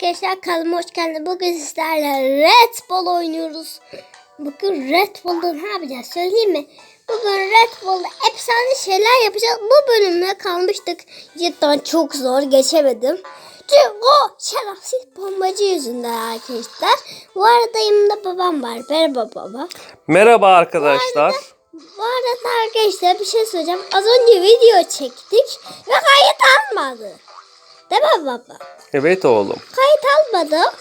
Arkadaşlar kanalıma hoş geldiniz. Bugün sizlerle Red Bull oynuyoruz. Bugün Red Bull'da ne yapacağız söyleyeyim mi? Bugün Red Bull'da efsane şeyler yapacağız. Bu bölümde kalmıştık. Cidden çok zor geçemedim. Çünkü o şerefsiz bombacı yüzünden arkadaşlar. Bu arada yanımda babam var. Merhaba baba. Merhaba arkadaşlar. Bu arada arkadaşlar bir şey söyleyeceğim. Az önce video çektik ve kayıt almadı. Değil mi baba? Evet oğlum. Kayıt almadı.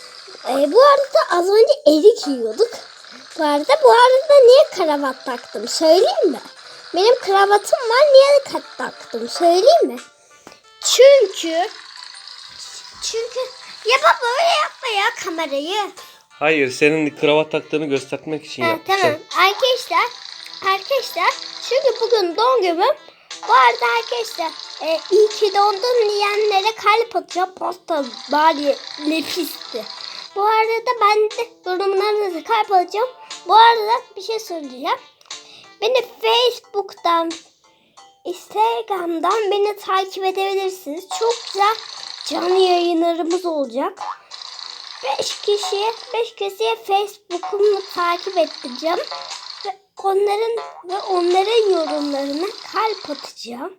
Ee, bu arada az önce erik yiyorduk. Bu arada bu arada niye kravat taktım söyleyeyim mi? Benim kravatım var niye taktım söyleyeyim mi? Çünkü çünkü ya baba öyle yapma ya kamerayı. Hayır senin kravat taktığını göstermek için Ha, yaptım. tamam arkadaşlar arkadaşlar çünkü bugün doğum günüm. Bu arada arkadaşlar e, iyi ki doğdun diyenlere kalp atacağım. Posta bari nefisti. Bu arada ben de yorumlarınızı kalp alacağım. Bu arada bir şey söyleyeceğim. Beni Facebook'tan, Instagram'dan beni takip edebilirsiniz. Çok güzel canlı yayınlarımız olacak. 5 kişiye 5 kişiye Facebook'umu takip ettireceğim ve onların ve onların yorumlarına kalp atacağım.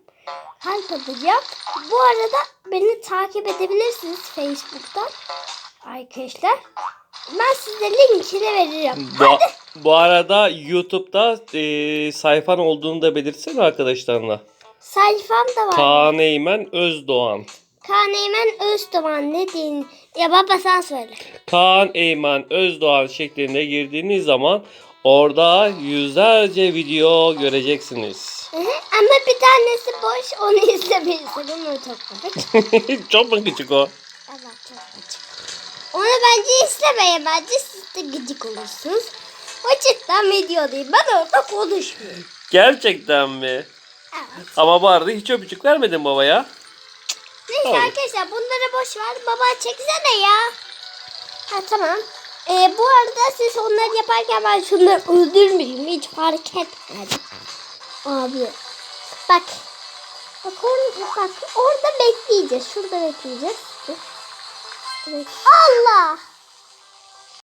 Kalp atacağım. Bu arada beni takip edebilirsiniz Facebook'tan. Arkadaşlar ben size linkini veririm. Bu, bu arada YouTube'da e, sayfan olduğunu da belirtsene arkadaşlarına. Sayfam da var. Kaan Eymen Özdoğan. Kaan Eymen Özdoğan ne diyeyim? Ya baba sen söyle. Kaan Eymen Özdoğan şeklinde girdiğiniz zaman orada yüzlerce video göreceksiniz. Hı hı, Ama bir tanesi boş onu izlemeyin. Onu çok. Çok mu küçük o? Evet çok gıcık. Onu bence izlemeyin. Bence siz de gıcık olursunuz. O cidden video değil. Ben orada konuşmuyorum. Gerçekten mi? Evet. Ama bu arada hiç öpücük vermedin babaya. Neyse Tamam. arkadaşlar bunları boş ver. Baba çeksene ya. Ha tamam. Ee, bu arada siz onları yaparken ben şunları öldürmeyeyim. Hiç fark etmedim. Abi. Bak. Bak orada, bak orada bekleyeceğiz. Şurada bekleyeceğiz. Allah.